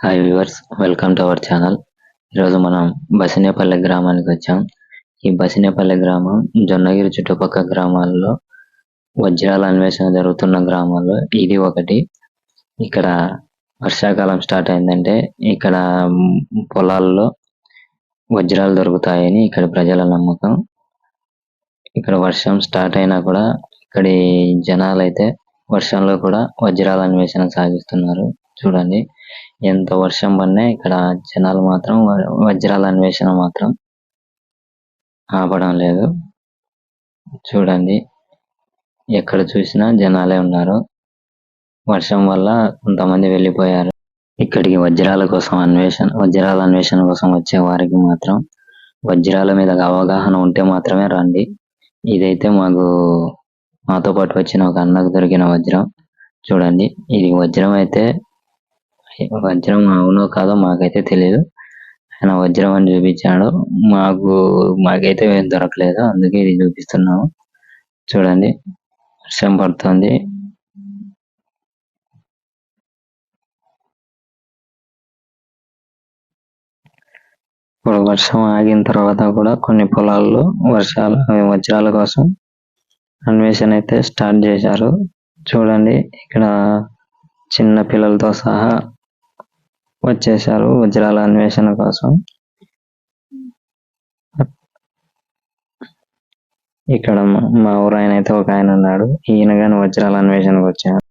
Hi viewers welcome to our channel ఈరోజు మనం బసినేపల్లి గ్రామానికి వచ్చాం. ఈ బసినేపల్లి గ్రామం జొన్నగిరి చుట్టుపక్కల గ్రామాల్లో వజ్రాల అన్వేషణ జరుగుతున్న గ్రామాల్లో ఇది ఒకటి. ఇక్కడ వర్షాకాలం స్టార్ట్ అయిందంటే ఇక్కడ పొలాల్లో వజ్రాలు దొరుకుతాయని ఇక్కడ ప్రజల నమ్మకం. ఇక్కడ వర్షం స్టార్ట్ అయినా కూడా ఇక్కడి జనాలు అయితే వర్షంలో కూడా వజ్రాల అన్వేషణ సాగిస్తున్నారు. చూడండి. ఎంత వర్షం పడినా ఇక్కడ జనాలు మాత్రం వజ్రాల అన్వేషణ మాత్రం ఆపడం లేదు. చూడండి. ఎక్కడ చూసినా జనాలే ఉన్నారు. వర్షం వల్ల కొంతమంది వెళ్ళిపోయారు. ఇక్కడికి వజ్రాల కోసం అన్వేషణ వజ్రాల అన్వేషణ కోసం వచ్చే వారికి మాత్రం వజ్రాల మీద అవగాహన ఉంటే మాత్రమే రండి. ఇదైతే మాకు మాతో పాటు వచ్చిన ఒక అన్నకు దొరికిన వజ్రం. చూడండి. ఇది వజ్రం అయితే వజ్రం అవునో కాదో మాకైతే తెలియదు ఆయన వజ్రం అని చూపించాడు. మాకు మాకైతే ఏం దొరకలేదు. అందుకే ఇది చూపిస్తున్నాము. చూడండి. వర్షం పడుతుంది. ఇప్పుడు వర్షం ఆగిన తర్వాత కూడా కొన్ని పొలాల్లో వర్షాలు వజ్రాల కోసం అన్వేషణ అయితే స్టార్ట్ చేశారు. చూడండి. ఇక్కడ చిన్న పిల్లలతో సహా వచ్చేసారు వజ్రాల అన్వేషణ కోసం. ఇక్కడ మా- మా ఊరు ఆయన అయితే ఒక ఆయన ఉన్నాడు. ఈయన గాని వజ్రాల అన్వేషణకు వచ్చారు